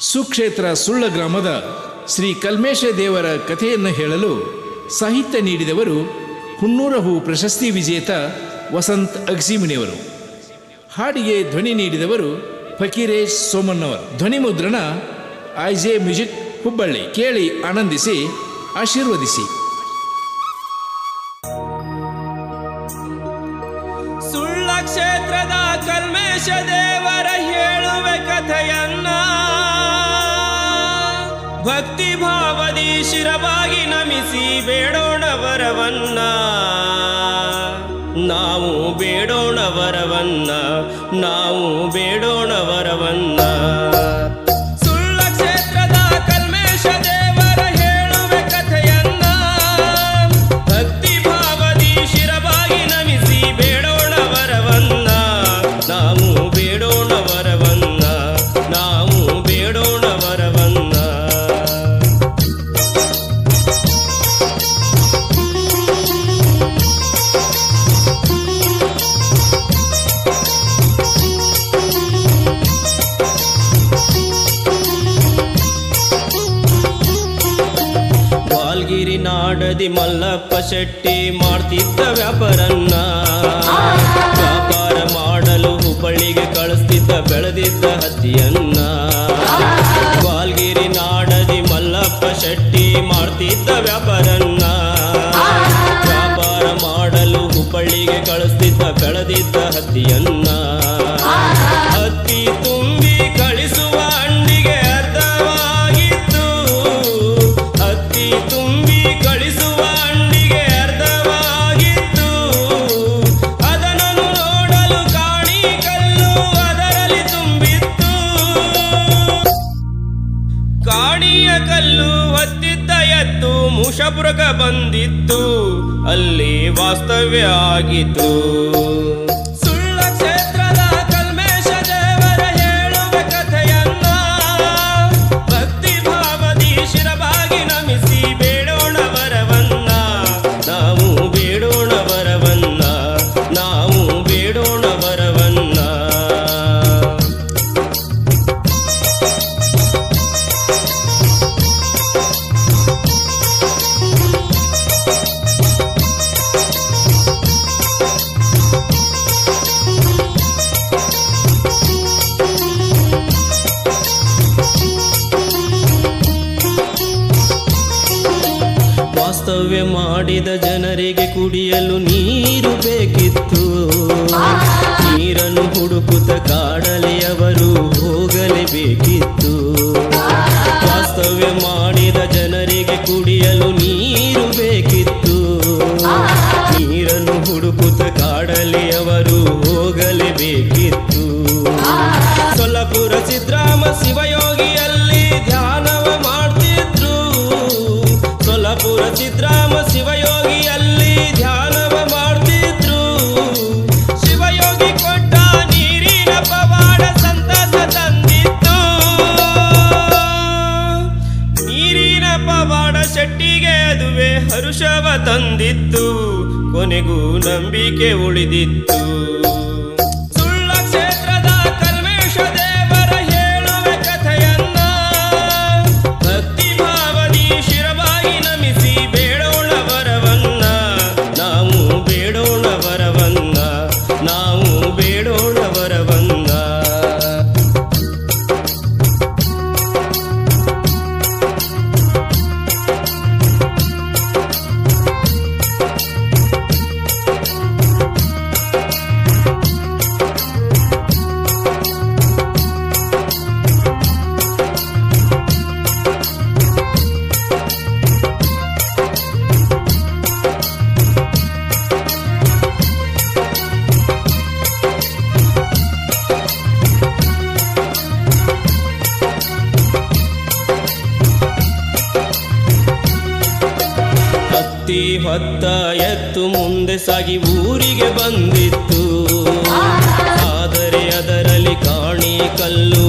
ಸುಕ್ಷೇತ್ರ ಸುಳ್ಳ ಗ್ರಾಮದ ಶ್ರೀ ಕಲ್ಮೇಶ ದೇವರ ಕಥೆಯನ್ನು ಹೇಳಲು ಸಾಹಿತ್ಯ ನೀಡಿದವರು ಹುಣ್ಣೂರ ಹೂ ಪ್ರಶಸ್ತಿ ವಿಜೇತ ವಸಂತ್ ಅಗ್ಸಿಮಿನಿಯವರು. ಹಾಡಿಗೆ ಧ್ವನಿ ನೀಡಿದವರು ಫಕೀರೇಶ್ ಸೋಮಣ್ಣವರು. ಧ್ವನಿ ಮುದ್ರಣ ಐಜೆ ಮ್ಯೂಸಿಕ್ ಹುಬ್ಬಳ್ಳಿ. ಕೇಳಿ ಆನಂದಿಸಿ, ಆಶೀರ್ವದಿಸಿ. ಸುಳ್ಳ ಕ್ಷೇತ್ರದ ಕಲ್ಮೇಶ ದೇವರ ಹೇಳುವೆ ಕಥೆಯನ್ನ ಭಕ್ತಿ ಭಾವದಿ ಶಿರವಾಗಿ ನಮಿಸಿ ಬೇಡೋಣ ವರವನ್ನ ನಾವು ಬೇಡೋಣ ವರವನ್ನ ನಾವು ಬೇಡೋಣ ನಾಡದಿ ಮಲ್ಲಪ್ಪ ಶೆಟ್ಟಿ ಮಾಡ್ತಿದ್ದ ವ್ಯಾಪಾರನ್ನ. ವ್ಯಾಪಾರ ಮಾಡಲು ಹುಬ್ಬಳ್ಳಿಗೆ ಕಳಿಸ್ತಿದ್ದ ಬೆಳೆದಿದ್ದ ಹತ್ತಿಯನ್ನ. ಮುಷಪುರಕ ಬಂದಿತ್ತು ಅಲ್ಲಿ ವಾಸ್ತವ್ಯ ಆಗಿತ್ತು. ವಾಸ್ತವ್ಯ ಮಾಡಿದ ಜನರಿಗೆ ಕುಡಿಯಲು ನೀರು ಬೇಕಿತ್ತು. ನೀರನ್ನು ಹುಡುಕುತ್ತ ಕಾಡಲಿ ಅವರು ಹೋಗಲೇಬೇಕಿತ್ತು. ವಾಸ್ತವ್ಯ ಮಾಡಿದ ಜನರಿಗೆ ಕುಡಿಯಲು ನೀರು ಬೇಕಿತ್ತು. ನೀರನ್ನು ಹುಡುಕುತ್ತ ಕಾಡಲಿ ಅವರು ಹೋಗಲೇಬೇಕಿತ್ತು. ಸೊಲ್ಲಪುರ ಸಿದ್ರಾಮ ಶಿವಯೋಗಿಯಲ್ಲಿ ತಂದಿತ್ತು ಕೊನೆಗೂ ನಂಬಿಕೆ ಉಳಿದಿತ್ತು. ಹತ್ತಿ ಹೊತ್ತ ಎತ್ತು ಮುಂದೆ ಸಾಗಿ ಊರಿಗೆ ಬಂದಿತ್ತು. ಆದರೆ ಅದರಲ್ಲಿ ಕಾಣಿ ಕಲ್ಲು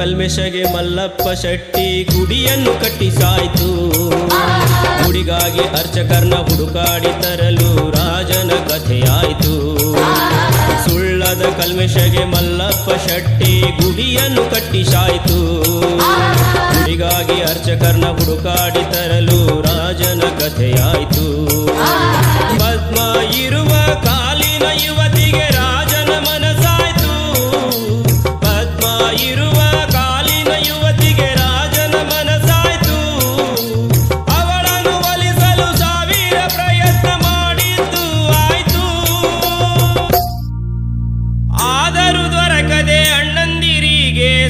ಕಲ್ಮೆಶಗೆ ಮಲ್ಲಪ್ಪ ಶೆಟ್ಟಿ ಗುಡಿಯನ್ನು ಕಟ್ಟಿಸಾಯ್ತು ಗುಡಿಗಾಗಿ ಅರ್ಚಕರ್ನ ಹುಡುಕಾಡಿ ತರಲು ರಾಜನ ಕಥೆಯಾಯ್ತು ಸುಳ್ಳದ ಕಲ್ಮೆಶಗೆ ಮಲ್ಲಪ್ಪ ಶೆಟ್ಟಿ ಗುಡಿಯನ್ನು ಕಟ್ಟಿಸಾಯ್ತು ಗುಡಿಗಾಗಿ ಅರ್ಚಕರ್ನ ಹುಡುಕಾಡಿ ತರಲು ರಾಜನ ಕಥೆಯಾಯ್ತು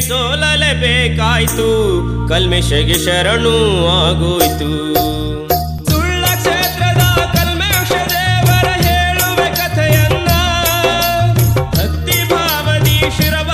ಸೋಲಲೇಬೇಕಾಯ್ತು. ಕಲ್ಮೆಷಗೆ ಶರಣು ಆಗೋಯ್ತು. ಸುಳ್ಳ ಕ್ಷೇತ್ರದ ಕಲ್ಮೇಶ ದೇವರ ಹೇಳುವ ಕಥೆಯನ್ನ ಭಕ್ತಿ ಭಾವದಿ ಶಿರವ